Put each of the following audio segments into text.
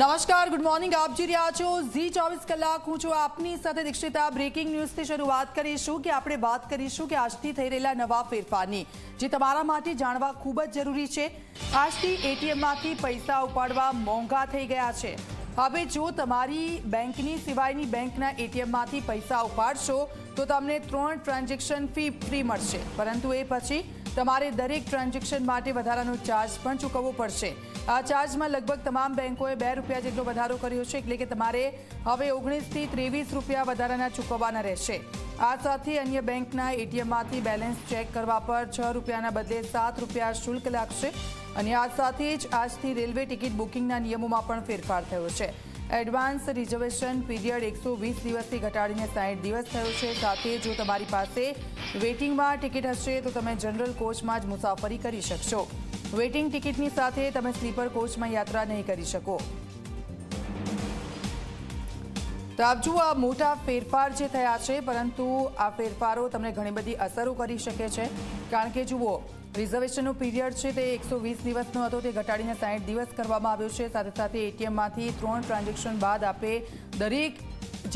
નમસ્કાર good morning આપ જી રહ્યા છો ઝી ચોવીસ કલાક. હું છું આપની સાથે દીક્ષિતા. બ્રેકિંગ ન્યૂઝથી શરૂઆત કરીશું કે આપણે વાત કરીશું કે આજથી થઈ રહેલા નવા ફેરફારની, જે તમારા માટે જાણવા ખૂબ જ જરૂરી છે. આજથી એટીએમમાંથી પૈસા ઉપાડવા મોંઘા થઈ ગયા છે. હવે જો તમારી બેંકની સિવાયની બેંકના એટીએમમાંથી પૈસા ઉપાડશો, તો તમને ત્રણ ટ્રાન્ઝેક્શન ફી ફ્રી મળશે. પરંતુ એ પછી તમારે દરેક ટ્રાન્ઝેક્શન માટે વધારાનો ચાર્જ પણ ચૂકવવો પડશે. આ ચાર્જમાં લગભગ તમામ બેંકોએ બે રૂપિયા જેટલો વધારો કર્યો છે, એટલે કે તમારે હવે ઓગણીસથી ત્રેવીસ રૂપિયા વધારાના ચૂકવવાના રહેશે. આ સાથે અન્ય બેંકના એટીએમમાંથી બેલેન્સ ચેક કરવા પર છ રૂપિયાના બદલે સાત રૂપિયા શુલ્ક લાગશે. અને આ સાથે જ આજથી રેલવે ટિકિટ બુકિંગના નિયમોમાં પણ ફેરફાર થયો છે. એડવાન્સ રિઝર્વેશન પીરિયડ એકસો વીસ દિવસથી ઘટાડીને સાઠ દિવસ થયો છે. સાથે જો તમારી પાસે વેટિંગમાં ટિકિટ હશે તો તમે જનરલ કોચમાં જ મુસાફરી કરી શકશો. વેટિંગ ટિકિટની સાથે તમે સ્લીપર કોચમાં યાત્રા નહીં કરી શકો. તો આપ જુઓ, આ મોટા ફેરફાર જે થયા છે, પરંતુ આ ફેરફારો તમને ઘણી બધી અસરો કરી શકે છે. કારણ કે જુઓ રિઝર્વેશનનો પીરિયડ છે તે એકસો વીસ દિવસનો હતો. તે ઘટાડીને સાઠ દિવસ કરવામાં આવ્યો છે. સાથે સાથે એટીએમમાંથી ત્રણ ટ્રાન્ઝેક્શન બાદ આપે દરેક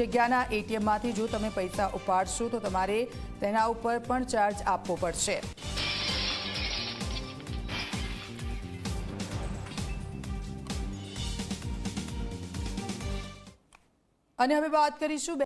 જગ્યાના એટીએમમાંથી જો તમે પૈસા ઉપાડશો તો તમારે તેના ઉપર પણ ચાર્જ આપવો પડશે. અને હવે વાત કરીશું